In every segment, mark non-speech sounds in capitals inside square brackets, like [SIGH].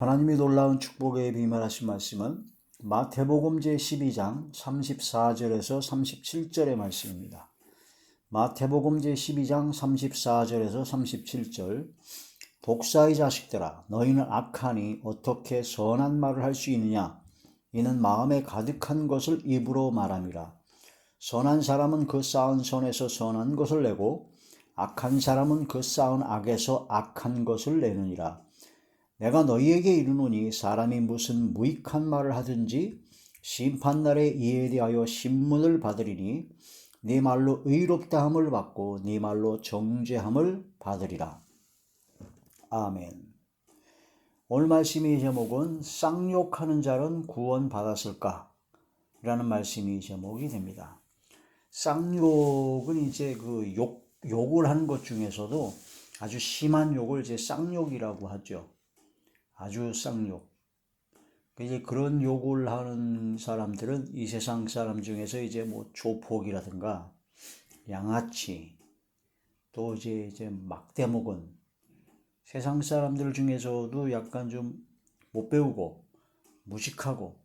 하나님이 놀라운 축복에 비말하신 말씀은 마태복음 제12장 34절에서 37절의 말씀입니다. 마태복음 제12장 34절에서 37절 독사의 자식들아 너희는 악하니 어떻게 선한 말을 할 수 있느냐? 이는 마음에 가득한 것을 입으로 말함이라. 선한 사람은 그 쌓은 선에서 선한 것을 내고 악한 사람은 그 쌓은 악에서 악한 것을 내느니라 내가 너희에게 이르노니 사람이 무슨 무익한 말을 하든지 심판날에 이에 대하여 신문을 받으리니 네 말로 의롭다함을 받고 네 말로 정죄함을 받으리라. 아멘. 오늘 말씀의 제목은 쌍욕하는 자는 구원받았을까? 라는 말씀이 제목이 됩니다. 쌍욕은 이제 그 욕, 욕을 하는 것 중에서도 아주 심한 욕을 이제 쌍욕이라고 하죠. 아주 쌍욕. 이제 그런 욕을 하는 사람들은 이 세상 사람 중에서 이제 뭐 조폭이라든가 양아치 또 이제 이제 막대목은 세상 사람들 중에서도 약간 좀 못 배우고 무식하고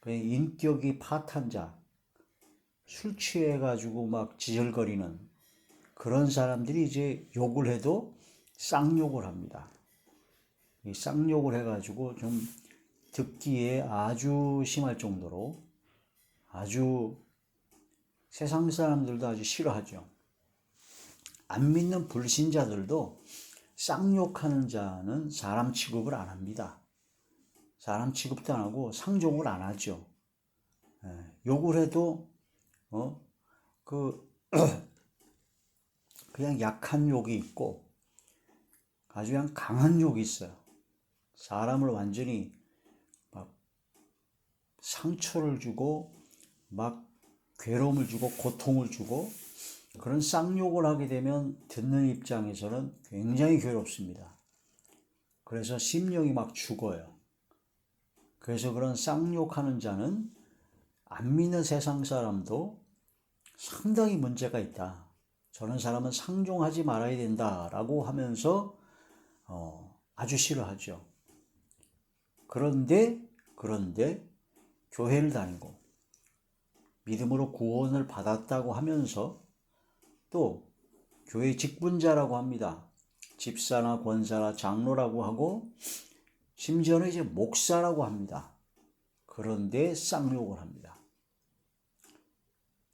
그 인격이 파탄 자, 술 취해 가지고 막 지절거리는 그런 사람들이 이제 욕을 해도 쌍욕을 합니다. 이 쌍욕을 해가지고 좀 듣기에 아주 심할 정도로 아주 세상 사람들도 아주 싫어하죠. 안 믿는 불신자들도 쌍욕하는 자는 사람 취급을 안 합니다. 사람 취급도 안 하고 상종을 안 하죠. 예, 욕을 해도 어 그 [CLEARS THROAT] 그냥 약한 욕이 있고 아주 그냥 강한 욕이 있어요. 사람을 완전히 막 상처를 주고 막 괴로움을 주고 고통을 주고 그런 쌍욕을 하게 되면 듣는 입장에서는 굉장히 괴롭습니다. 그래서 심령이 막 죽어요. 그래서 그런 쌍욕하는 자는 안 믿는 세상 사람도 상당히 문제가 있다. 저런 사람은 상종하지 말아야 된다라고 하면서 어, 아주 싫어하죠. 그런데 그런데 교회를 다니고 믿음으로 구원을 받았다고 하면서 또 교회 직분자라고 합니다. 집사나 권사나 장로라고 하고 심지어는 이제 목사라고 합니다. 그런데 쌍욕을 합니다.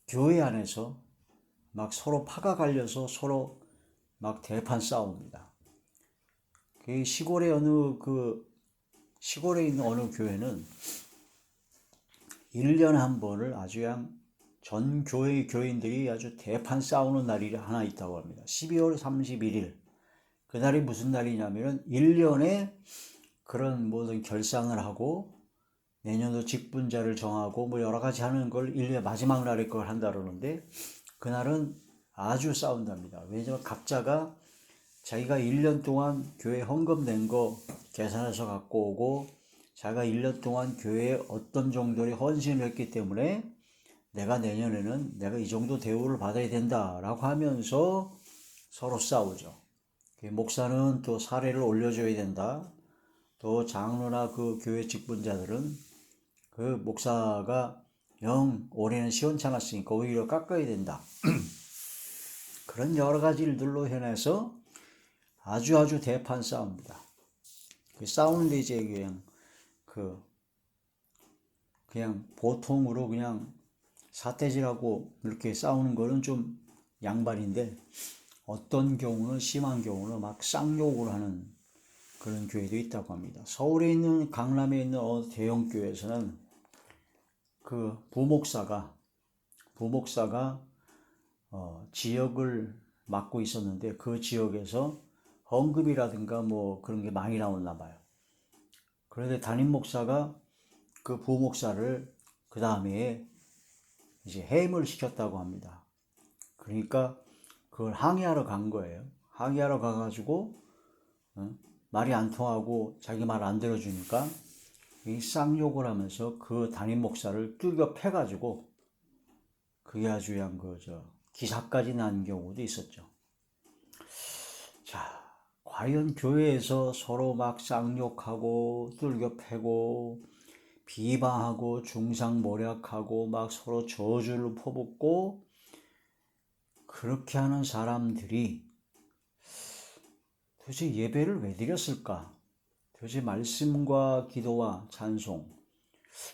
교회 안에서 막 서로 파가 갈려서 서로 막 대판 싸웁니다. 그 시골의 어느 그 시골에 있는 어느 교회는 1년에 한 번을 아주 그냥 전 교회 교인들이 아주 대판 싸우는 날이 하나 있다고 합니다. 12월 31일. 그날이 무슨 날이냐면은 1년에 그런 모든 결상을 하고 내년도 직분자를 정하고 뭐 여러 가지 하는 걸 1년 마지막 날에 걸 한다 그러는데 그날은 아주 싸운답니다. 왜냐면 각자가 자기가 1년 동안 교회 헌금 낸 거 계산해서 갖고 오고 자기가 1년 동안 교회에 어떤 정도의 헌신을 했기 때문에 내가 내년에는 내가 이 정도 대우를 받아야 된다라고 하면서 서로 싸우죠. 그 목사는 또 사례를 올려줘야 된다. 또 장로나 그 교회 직분자들은 그 목사가 영 올해는 시원찮았으니까 오히려 깎아야 된다. [CLEARS THROAT] 그런 여러 가지 일들로 해내서 아주 아주 대판 싸웁니다. 그 싸우는데 이제 그냥 그 그냥 보통으로 그냥 사태질하고 이렇게 싸우는 거는 좀 양반인데 어떤 경우는 심한 경우는 막 쌍욕을 하는 그런 교회도 있다고 합니다. 서울에 있는 강남에 있는 어 대형 교회에서는 그 부목사가 부목사가 어 지역을 맡고 있었는데 그 지역에서 헌금이라든가 뭐 그런 게 많이 나왔나 봐요. 그런데 담임 목사가 그 부목사를 그 다음에 이제 해임을 시켰다고 합니다. 그러니까 그걸 항의하러 간 거예요. 항의하러 가가지고 어? 말이 안 통하고 자기 말 안 들어주니까 이 쌍욕을 하면서 그 담임 목사를 뚫겨 패가지고 그게 아주 그냥 그저 기사까지 난 경우도 있었죠. 자, 과연 교회에서 서로 막 쌍욕하고 뚫겨 패고 비방하고 중상모략하고 막 서로 저주를 퍼붓고 그렇게 하는 사람들이 도대체 예배를 왜 드렸을까? 도대체 말씀과 기도와 찬송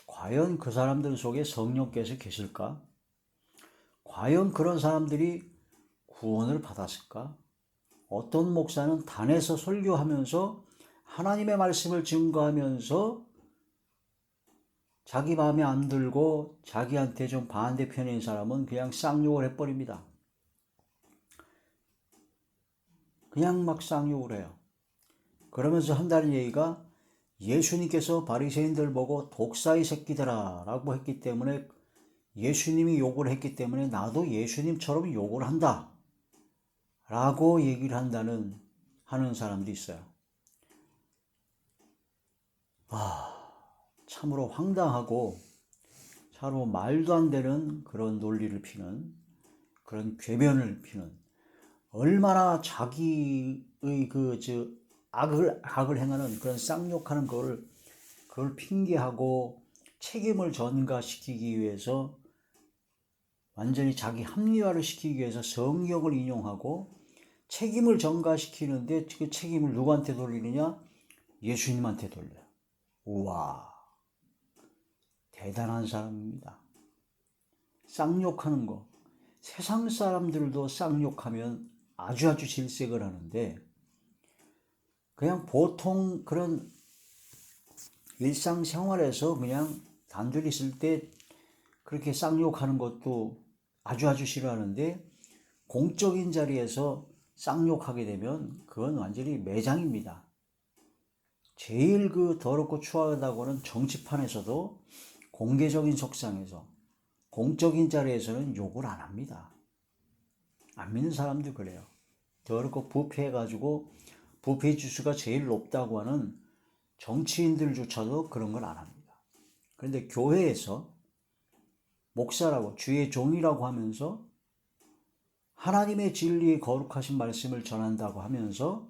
과연 그 사람들 속에 성령께서 계실까? 과연 그런 사람들이 구원을 받았을까? 어떤 목사는 단에서 설교하면서 하나님의 말씀을 증거하면서 자기 마음에 안 들고 자기한테 좀 반대편인 사람은 그냥 쌍욕을 해버립니다. 그냥 막 쌍욕을 해요. 그러면서 한다는 얘기가 예수님께서 바리새인들 보고 독사의 새끼들아 라고 했기 때문에 예수님이 욕을 했기 때문에 나도 예수님처럼 욕을 한다 라고 얘기를 한다는 하는 사람도 있어요. 아, 참으로 황당하고 참으로 말도 안 되는 그런 논리를 피는 그런 궤변을 피는 얼마나 자기의 그저 악을 악을 행하는 그런 쌍욕하는 그걸 그걸 핑계하고 책임을 전가시키기 위해서 완전히 자기 합리화를 시키기 위해서 성경을 인용하고 책임을 전가시키는데 그 책임을 누구한테 돌리느냐? 예수님한테 돌려요. 우와. 대단한 사람입니다. 쌍욕하는 거. 세상 사람들도 쌍욕하면 아주 아주 질색을 하는데 그냥 보통 그런 일상생활에서 그냥 단둘이 있을 때 그렇게 쌍욕하는 것도 아주 아주 싫어하는데 공적인 자리에서 쌍욕하게 되면 그건 완전히 매장입니다. 제일 그 더럽고 추하다고는 정치판에서도 공개적인 속상에서 공적인 자리에서는 욕을 안 합니다. 안 믿는 사람도 그래요. 더럽고 부패해가지고 부패 지수가 제일 높다고 하는 정치인들조차도 그런 걸 안 합니다. 그런데 교회에서 목사라고 주의 종이라고 하면서 하나님의 진리의 거룩하신 말씀을 전한다고 하면서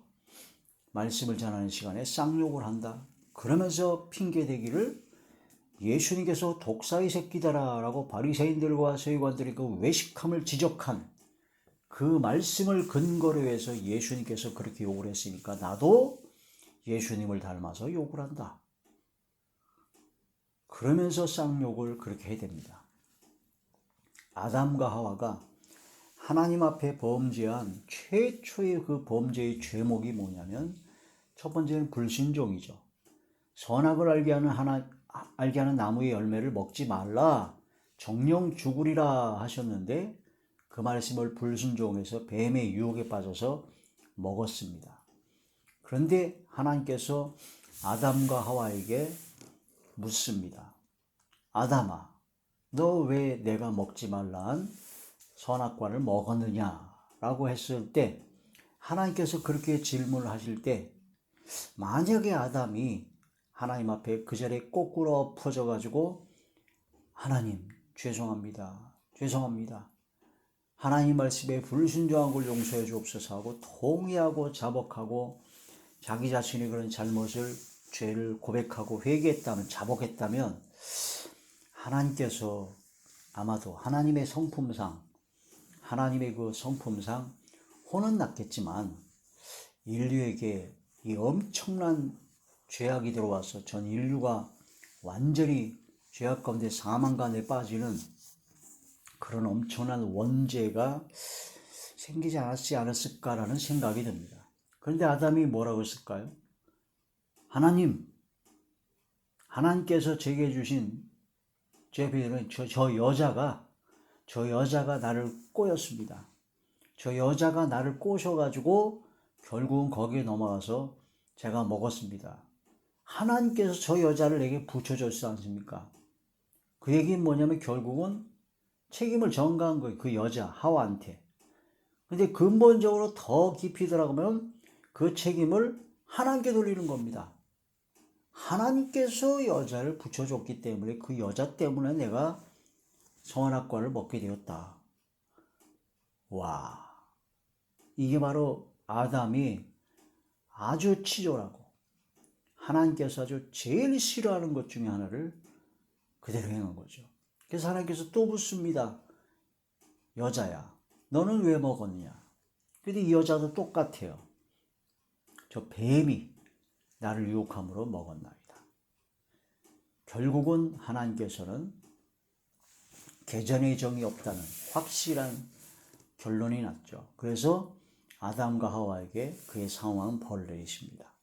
말씀을 전하는 시간에 쌍욕을 한다. 그러면서 핑계대기를 예수님께서 독사의 새끼다라고 바리새인들과 서기관들이 그 외식함을 지적한 그 말씀을 근거로 해서 예수님께서 그렇게 욕을 했으니까 나도 예수님을 닮아서 욕을 한다. 그러면서 쌍욕을 그렇게 해야 됩니다. 아담과 하와가 하나님 앞에 범죄한 최초의 그 범죄의 죄목이 뭐냐면 첫 번째는 불신종이죠. 선악을 알게 하는 하나 알게 하는 나무의 열매를 먹지 말라 정령 죽으리라 하셨는데 그 말씀을 불순종해서 뱀의 유혹에 빠져서 먹었습니다. 그런데 하나님께서 아담과 하와에게 묻습니다. 아담아, 너 왜 내가 먹지 말란 선악과를 먹었느냐라고 했을 때 하나님께서 그렇게 질문을 하실 때 만약에 아담이 하나님 앞에 그 자리에 꼬꾸러 퍼져 가지고 하나님 죄송합니다. 죄송합니다. 하나님 말씀에 불순종한 걸 용서해 주옵소서 하고 통의하고 자복하고 자기 자신의 그런 잘못을 죄를 고백하고 회개했다면 자복했다면 하나님께서 아마도 하나님의 성품상 하나님의 그 성품상 혼은 났겠지만 인류에게 이 엄청난 죄악이 들어와서 전 인류가 완전히 죄악 가운데 사망 가운데 빠지는 그런 엄청난 원죄가 생기지 않았지 않았을까라는 생각이 듭니다. 그런데 아담이 뭐라고 했을까요? 하나님, 하나님께서 제게 주신 제비는 저, 저 여자가 저 여자가 나를 꼬였습니다. 저 여자가 나를 꼬셔가지고 결국은 거기에 넘어가서 제가 먹었습니다. 하나님께서 저 여자를 내게 붙여줬지 않습니까? 그 얘기는 뭐냐면 결국은 책임을 전가한 거예요. 그 여자 하와한테. 근데 근본적으로 더 깊이 들어가면 그 책임을 하나님께 돌리는 겁니다. 하나님께서 여자를 붙여줬기 때문에 그 여자 때문에 내가 성환학과를 먹게 되었다. 와, 이게 바로 아담이 아주 치졸하고 하나님께서 아주 제일 싫어하는 것 중에 하나를 그대로 행한 거죠. 그래서 하나님께서 또 묻습니다. 여자야, 너는 왜 먹었냐? 근데 이 여자도 똑같아요. 저 뱀이 나를 유혹함으로 먹었나이다. 결국은 하나님께서는 개전의 정이 없다는 확실한 결론이 났죠. 그래서 아담과 하와에게 그의 상황은 벌을 내리십니다.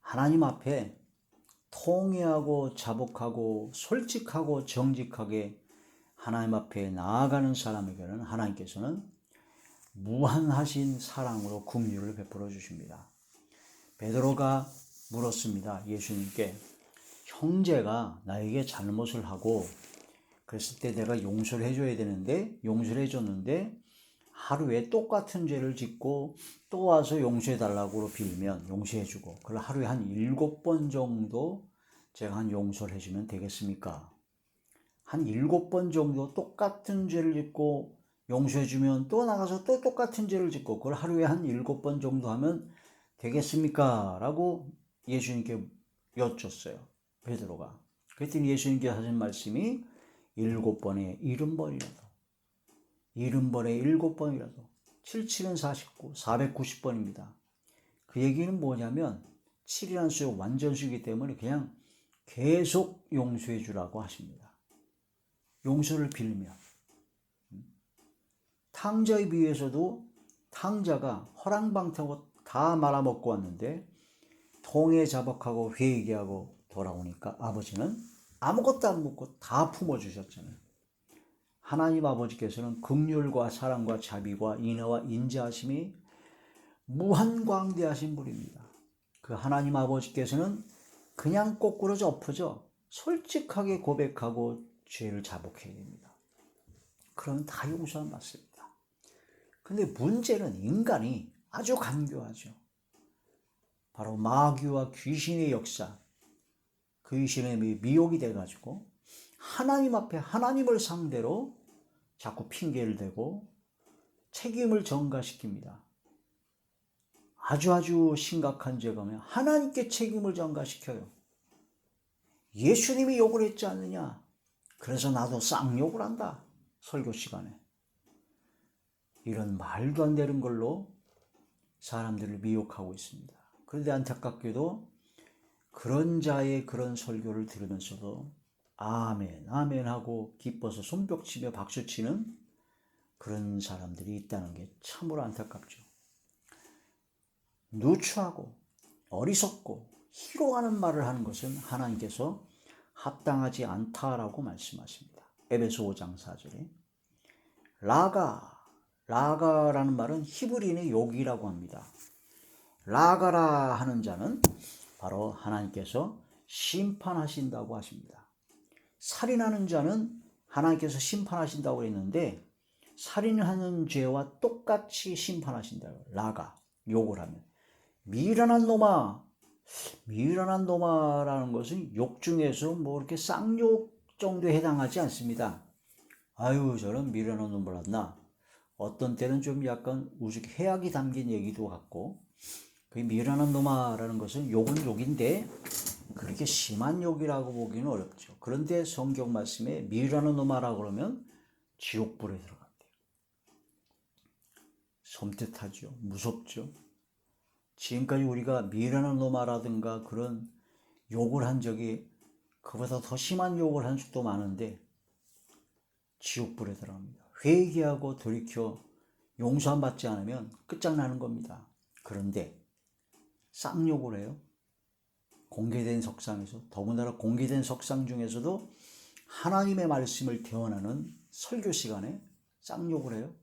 하나님 앞에 통회하고 자복하고 솔직하고 정직하게 하나님 앞에 나아가는 사람에게는 하나님께서는 무한하신 사랑으로 긍휼을 베풀어 주십니다. 베드로가 물었습니다. 예수님께 형제가 나에게 잘못을 하고 그랬을 때 내가 용서를 해줘야 되는데 용서를 해줬는데 하루에 똑같은 죄를 짓고 또 와서 용서해 달라고 빌면 용서해주고 그걸 하루에 한 일곱 번 정도 제가 한 용서를 해주면 되겠습니까? 한 일곱 번 정도 똑같은 죄를 짓고 용서해주면 또 나가서 또 똑같은 죄를 짓고 그걸 하루에 한 일곱 번 정도 하면 되겠습니까? 라고 예수님께 여쭸어요. 베드로가. 그랬더니 예수님께 하신 말씀이 일곱 번에 일흔 번이라도 일흔 번에 일곱 번이라도 77은 49, 490번입니다. 그 얘기는 뭐냐면 7이라는 수가 완전수이기 때문에 그냥 계속 용서해 주라고 하십니다. 용서를 빌면 탕자에 비해서도 탕자가 허랑방탕하고 다 말아먹고 왔는데 통에 자박하고 회개하고 돌아오니까 아버지는 아무것도 안 묻고 다 품어주셨잖아요. 하나님 아버지께서는 긍휼과 사랑과 자비와 인애와 인자하심이 무한광대하신 분입니다. 그 하나님 아버지께서는 그냥 거꾸로 엎어져 솔직하게 고백하고 죄를 자복해야 됩니다. 그러면 다 용서는 받습니다. 근데 문제는 인간이 아주 간교하죠. 바로 마귀와 귀신의 역사, 귀신의 미혹이 돼가지고 하나님 앞에 하나님을 상대로 자꾸 핑계를 대고 책임을 전가시킵니다. 아주 아주 심각한 죄가면 하나님께 책임을 전가시켜요. 예수님이 욕을 했지 않느냐? 그래서 나도 쌍욕을 한다. 설교 시간에. 이런 말도 안 되는 걸로 사람들을 미혹하고 있습니다. 그런데 안타깝게도 그런 자의 그런 설교를 들으면서도 아멘, 아멘 하고 기뻐서 손뼉치며 박수치는 그런 사람들이 있다는 게 참으로 안타깝죠. 누추하고 어리석고 희롱하는 말을 하는 것은 하나님께서 합당하지 않다라고 말씀하십니다. 에베소 5장 4절에 라가 라가라는 말은 히브리인의 욕이라고 합니다. 라가라 하는 자는 바로 하나님께서 심판하신다고 하십니다. 살인하는 자는 하나님께서 심판하신다고 했는데 살인하는 죄와 똑같이 심판하신다. 라가 욕을 하면 미련한 놈아 미련한 놈아라는 것은 욕 중에서 뭐 이렇게 쌍욕 정도에 해당하지 않습니다. 아유 저런 미련한 놈을 왔나 어떤 때는 좀 약간 우죽 해악이 담긴 얘기도 같고 그 미련한 놈아라는 것은 욕은 욕인데 그렇게 심한 욕이라고 보기는 어렵죠. 그런데 성경 말씀에 미련한 놈아라고 그러면 지옥불에 들어간대요. 섬뜩하죠. 무섭죠. 지금까지 우리가 미련한 놈아라든가 그런 욕을 한 적이 그보다 더 심한 욕을 한 적도 많은데 지옥불에 들어갑니다. 회개하고 돌이켜 용서 안 받지 않으면 끝장나는 겁니다. 그런데 쌍욕을 해요. 공개된 석상에서 더군다나 공개된 석상 중에서도 하나님의 말씀을 대원하는 설교 시간에 쌍욕을 해요.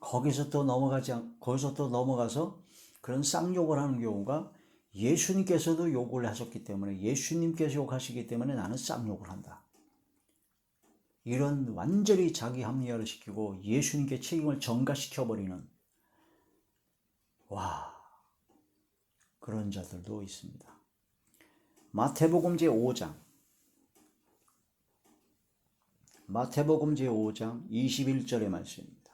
거기서 또 넘어가지 않, 거기서 또 넘어가서 그런 쌍욕을 하는 경우가 예수님께서도 욕을 하셨기 때문에 예수님께서 욕하시기 때문에 나는 쌍욕을 한다. 이런 완전히 자기 합리화를 시키고 예수님께 책임을 전가시켜 버리는 와 그런 자들도 있습니다. 마태복음 제5장 마태복음 제5장 21절의 말씀입니다.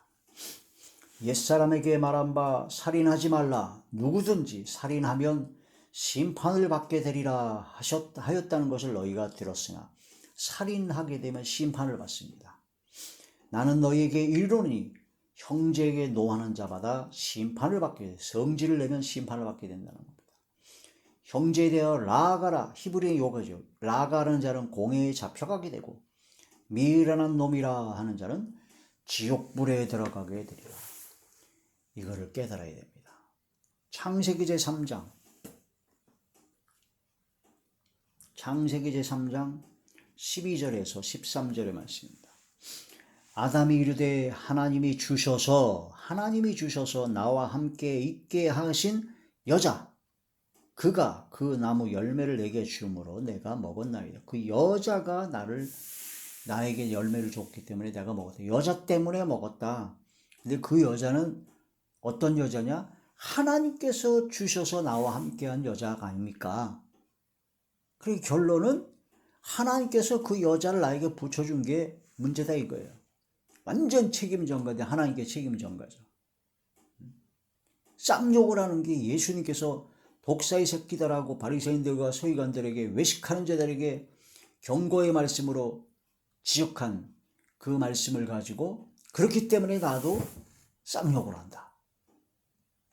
옛사람에게 말한 바 살인하지 말라 누구든지 살인하면 심판을 받게 되리라 하셨, 하였다는 것을 너희가 들었으나 살인하게 되면 심판을 받습니다. 나는 너희에게 이르노니 형제에게 노하는 자마다 심판을 받게 돼 성질을 내면 심판을 받게 된다는 겁니다. 형제에 대하여 라가라 히브리의 요거죠. 라가라는 자는 공회에 잡혀가게 되고 미련한 놈이라 하는 자는 지옥불에 들어가게 되리라. 이거를 깨달아야 됩니다. 창세기 제3장 창세기 제3장 12절에서 13절의 말씀입니다. 아담이 이르되 하나님이 주셔서 하나님이 주셔서 나와 함께 있게 하신 여자 그가 그 나무 열매를 내게 주므로 내가 먹었나이다. 그 여자가 나를 나에게 열매를 줬기 때문에 내가 먹었다. 여자 때문에 먹었다. 근데 그 여자는 어떤 여자냐? 하나님께서 주셔서 나와 함께한 여자가 아닙니까? 그 결론은 하나님께서 그 여자를 나에게 붙여준 게 문제다 이거예요. 완전 책임 전가돼 하나님께 책임 전가죠. 쌍욕을 하는 게 예수님께서 독사의 새끼들하고 바리새인들과 서기관들에게 외식하는 자들에게 경고의 말씀으로 지적한 그 말씀을 가지고 그렇기 때문에 나도 쌍욕을 한다.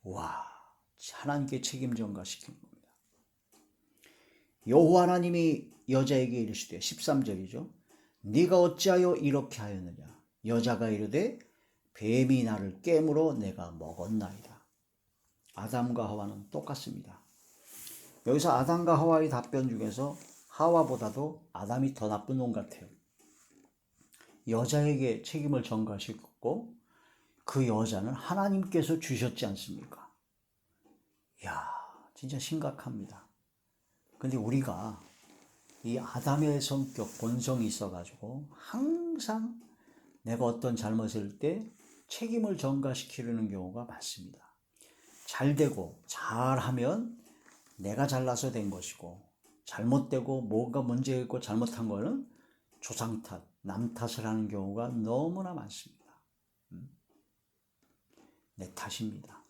와, 하나님께 책임 전가시킨 겁니다. 여호와 하나님이 여자에게 이르시되 13절이죠. 네가 어찌하여 이렇게 하였느냐? 여자가 이르되 뱀이 나를 깨물어 내가 먹었나이다. 아담과 하와는 똑같습니다. 여기서 아담과 하와의 답변 중에서 하와보다도 아담이 더 나쁜 놈 같아요. 여자에게 책임을 전가시켰고 그 여자는 하나님께서 주셨지 않습니까? 야, 진짜 심각합니다. 근데 우리가 이 아담의 성격, 본성이 있어가지고 항상 내가 어떤 잘못을 할때 책임을 전가시키려는 경우가 많습니다. 잘 되고 잘하면 내가 잘나서 된 것이고 잘못되고 뭐가 문제 있고 잘못한 거는 조상 탓, 남 탓을 하는 경우가 너무나 많습니다. 음? 내 탓입니다.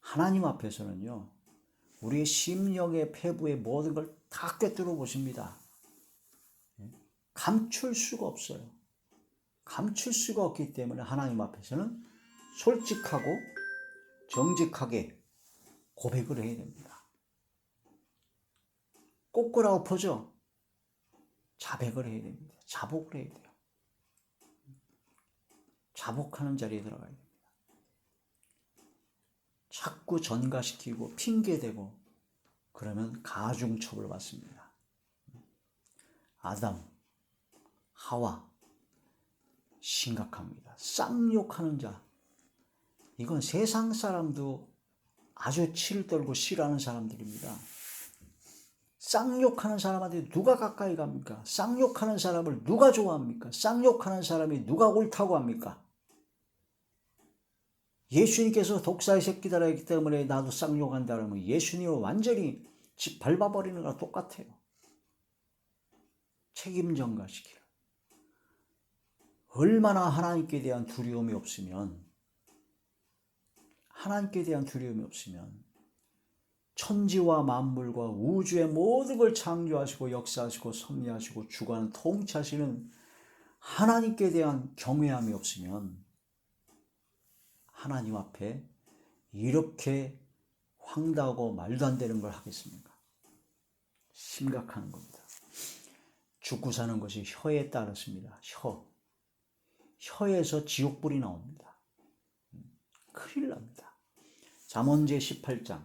하나님 앞에서는요, 우리의 심령의 폐부의 모든 걸 다 꿰뚫어 보십니다. 예? 감출 수가 없어요. 감출 수가 없기 때문에 하나님 앞에서는 솔직하고 정직하게 고백을 해야 됩니다. 꼬꾸라 엎어져 자백을 해야 됩니다. 자복을 해야 돼요. 자복하는 자리에 들어가야 됩니다. 자꾸 전가시키고 핑계대고 그러면 가중 처벌 받습니다. 아담, 하와 심각합니다. 쌍욕하는 자. 이건 세상 사람도 아주 치를 떨고 싫어하는 사람들입니다. 쌍욕하는 사람한테 누가 가까이 갑니까? 쌍욕하는 사람을 누가 좋아합니까? 쌍욕하는 사람이 누가 옳다고 합니까? 예수님께서 독사의 새끼들라 했기 때문에 나도 쌍욕한다 그러면 예수님을 완전히 집 밟아버리는 거랑 똑같아요. 책임 전가시키라. 얼마나 하나님께 대한 두려움이 없으면 하나님께 대한 두려움이 없으면 천지와 만물과 우주의 모든 걸 창조하시고 역사하시고 섭리하시고 주관 통치하시는 하나님께 대한 경외함이 없으면 하나님 앞에 이렇게 황당하고 말도 안 되는 걸 하겠습니까? 심각한 겁니다. 죽고 사는 것이 혀에 따랐습니다. 혀. 혀에서 지옥불이 나옵니다. 큰일 납니다. 잠언제 18장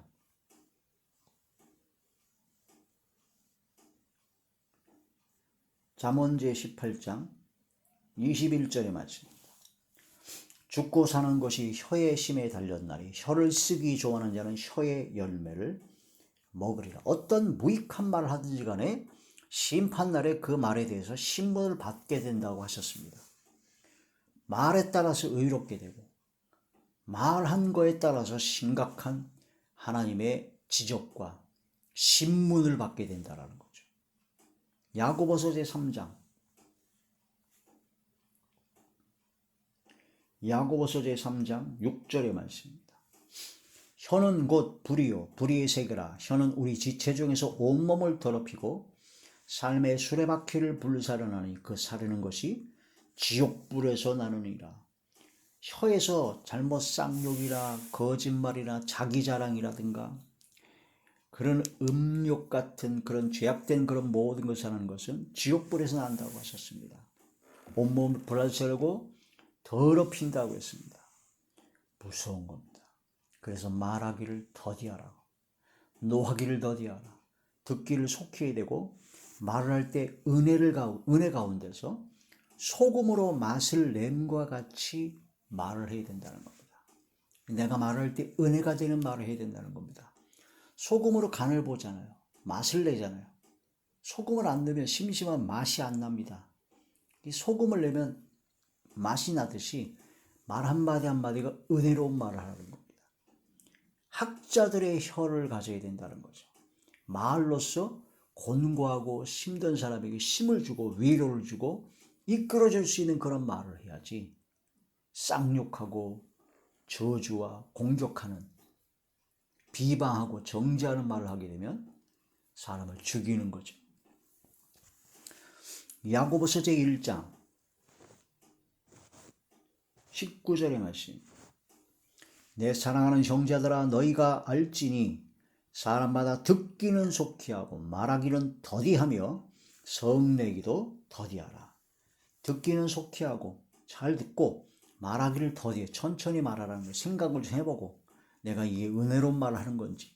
잠언제 18장 21절의 말씀입니다. 죽고 사는 것이 혀의 심에 달렸나니 혀를 쓰기 좋아하는 자는 혀의 열매를 먹으리라. 어떤 무익한 말을 하든지 간에 심판날에 그 말에 대해서 신문을 받게 된다고 하셨습니다. 말에 따라서 의롭게 되고 말한 거에 따라서 심각한 하나님의 지적과 신문을 받게 된다라는 거죠. 야고보서 제 3장 야고보서 제3장 6절의 말씀입니다. 혀는 곧 불이요 불의의 세계라 혀는 우리 지체 중에서 온몸을 더럽히고 삶의 수레바퀴를 불사르나니 그 사르는 것이 지옥불에서 나누니라. 혀에서 잘못 쌍욕이라 거짓말이나 자기 자랑이라든가 그런 음욕 같은 그런 죄악된 그런 모든 것을 하는 것은 지옥불에서 난다고 하셨습니다. 온몸을 불살고 더럽힌다고 했습니다. 무서운 겁니다. 그래서 말하기를 더디하라고 노하기를 더디하라 듣기를 속히 되고 말을 할 때 은혜를 가운데서 소금으로 맛을 냄과 같이 말을 해야 된다는 겁니다. 내가 말할 때 은혜가 되는 말을 해야 된다는 겁니다. 소금으로 간을 보잖아요. 맛을 내잖아요. 소금을 안 넣으면 심심한 맛이 안 납니다. 이 소금을 내면 맛이 나듯이 말 한마디 한마디가 은혜로운 말을 하는 겁니다. 학자들의 혀를 가져야 된다는 거죠. 말로써 곤고하고 힘든 사람에게 힘을 주고 위로를 주고 이끌어줄 수 있는 그런 말을 해야지 쌍욕하고 저주와 공격하는 비방하고 정죄하는 말을 하게 되면 사람을 죽이는 거죠. 야고보서 제1장 19절의 말씀. 내 사랑하는 형제들아 너희가 알지니 사람마다 듣기는 속히 하고 말하기는 더디하며 성내기도 더디하라. 듣기는 속히 하고 잘 듣고 말하기를 더디해 천천히 말하라는 걸 생각을 좀 해보고 내가 이게 은혜로운 말을 하는 건지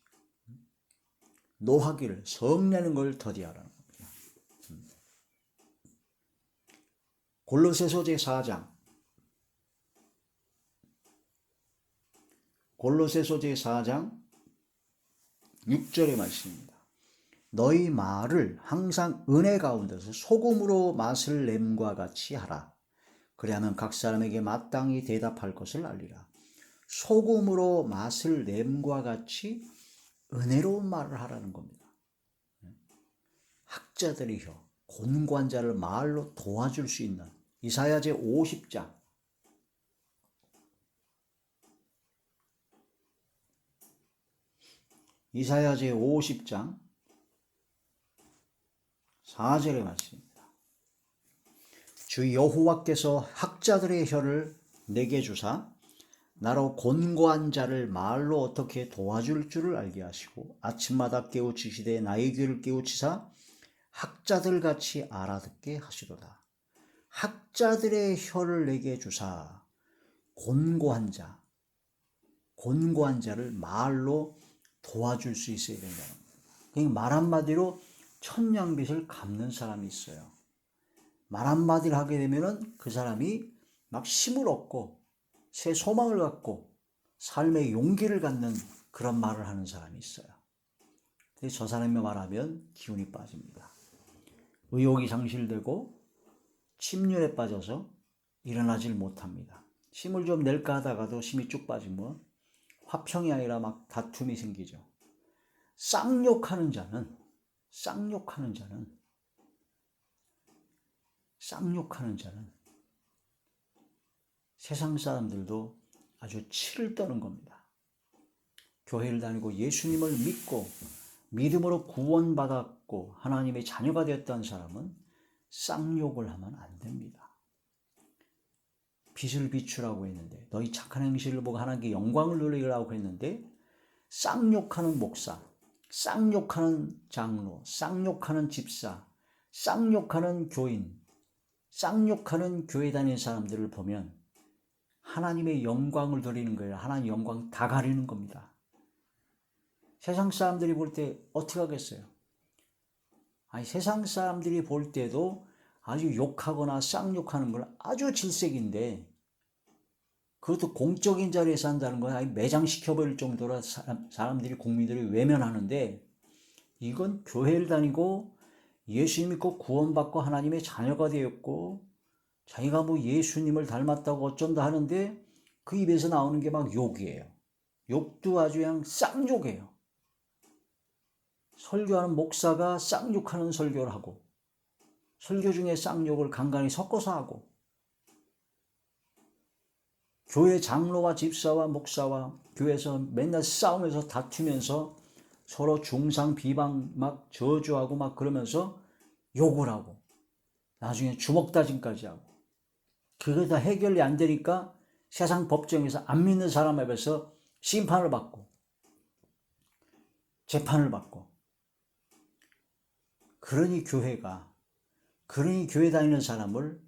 노하기를 성내는 걸 더디하라는 겁니다. 골로새서 제4장 골로새서 제4장 6절의 말씀입니다. 너희 말을 항상 은혜 가운데서 소금으로 맛을 냄과 같이 하라. 그리하면 각 사람에게 마땅히 대답할 것을 알리라. 소금으로 맛을 냄과 같이 은혜로운 말을 하라는 겁니다. 학자들이 혀, 곤고한 자를 말로 도와줄 수 있는 이사야 제 50장 이사야 제 50장 4절의 말씀입니다. 주 여호와께서 학자들의 혀를 내게 주사 나로 곤고한 자를 말로 어떻게 도와줄 줄을 알게 하시고 아침마다 깨우치시되 나의 귀를 깨우치사 학자들 같이 알아듣게 하시도다. 학자들의 혀를 내게 주사 곤고한 자, 곤고한 자를 말로 도와줄 수 있어야 거예요. 그러니까 말 한마디로 천냥빚을 갚는 사람이 있어요. 말 한마디를 하게 되면은 그 사람이 막 힘을 얻고 새 소망을 갖고 삶의 용기를 갖는 그런 말을 하는 사람이 있어요. 근데 저 사람이 말하면 기운이 빠집니다. 의욕이 상실되고 침륜에 빠져서 일어나질 못합니다. 힘을 좀 낼까 하다가도 힘이 쭉 빠지면 화평이 아니라 막 다툼이 생기죠. 쌍욕하는 자는 쌍욕하는 자는 쌍욕하는 자는 세상 사람들도 아주 치를 떠는 겁니다. 교회를 다니고 예수님을 믿고 믿음으로 구원받았고 하나님의 자녀가 되었던 사람은 쌍욕을 하면 안 됩니다. 빛을 비추라고 했는데 너희 착한 행실을 보고 하나님께 영광을 누리라고 했는데 쌍욕하는 목사, 쌍욕하는 장로, 쌍욕하는 집사, 쌍욕하는 교인, 쌍욕하는 교회 다니는 사람들을 보면 하나님의 영광을 드리는 거예요. 하나님 영광 다 가리는 겁니다. 세상 사람들이 볼 때 어떻게 하겠어요? 아니, 세상 사람들이 볼 때도 아주 욕하거나 쌍욕하는 걸 아주 질색인데 그것도 공적인 자리에서 한다는 건 아예 매장시켜버릴 정도로 사람, 들이 국민들이 외면하는데 이건 교회를 다니고 예수 믿고 구원받고 하나님의 자녀가 되었고 자기가 뭐 예수님을 닮았다고 어쩐다 하는데 그 입에서 나오는 게 막 욕이에요. 욕도 아주 그냥 쌍욕이에요. 설교하는 목사가 쌍욕하는 설교를 하고 설교 중에 쌍욕을 간간히 섞어서 하고 교회 장로와 집사와 목사와 교회에서 맨날 싸우면서 다투면서 서로 중상 비방 막 저주하고 막 그러면서 욕을 하고 나중에 주먹 다짐까지 하고 그게 다 해결이 안 되니까 세상 법정에서 안 믿는 사람 앞에서 심판을 받고 재판을 받고 그러니 교회가 그러니 교회 다니는 사람을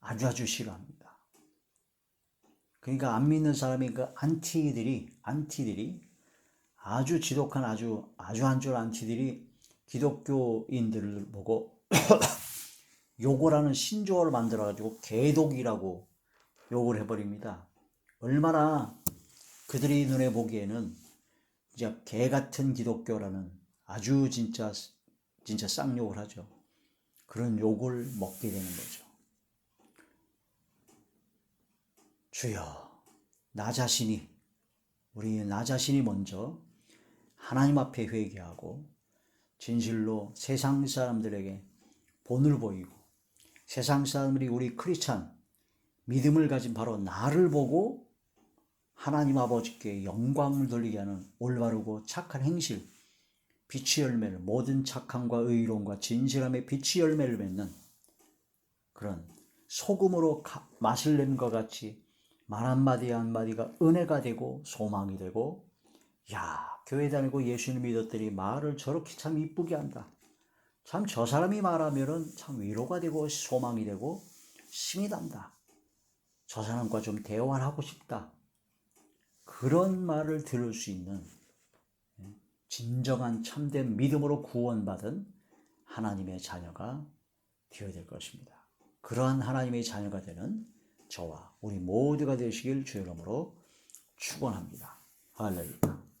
아주 아주 싫어합니다. 그러니까 안 믿는 사람이 그 안티들이 안티들이 아주 지독한 아주 아주 한 줄 안티들이 기독교인들을 보고 [COUGHS] 욕을 하는 신조어를 만들어 가지고 개독이라고 욕을 해버립니다. 얼마나 그들이 눈에 보기에는 진짜 개 같은 기독교라는 아주 진짜 진짜 쌍욕을 하죠. 그런 욕을 먹게 되는 거죠. 주여, 나 자신이 우리 나 자신이 먼저 하나님 앞에 회개하고 진실로 세상 사람들에게 본을 보이고 세상 사람들이 우리 크리스찬 믿음을 가진 바로 나를 보고 하나님 아버지께 영광을 돌리게 하는 올바르고 착한 행실, 빛의 열매를 모든 착함과 의로움과 진실함의 빛의 열매를 맺는 그런 소금으로 가- 맛을 낸것 같이 말 한마디 한마디가 은혜가 되고 소망이 되고 야 교회 다니고 예수님 믿었더니 말을 저렇게 참 이쁘게 한다. 참 저 사람이 말하면은 참 위로가 되고 소망이 되고 힘이 난다. 저 사람과 좀 대화를 하고 싶다. 그런 말을 들을 수 있는 진정한 참된 믿음으로 구원받은 하나님의 자녀가 되어야 될 것입니다. 그러한 하나님의 자녀가 되는 저와 우리 모두가 되시길 주의 이름으로 축원합니다. 할렐루야.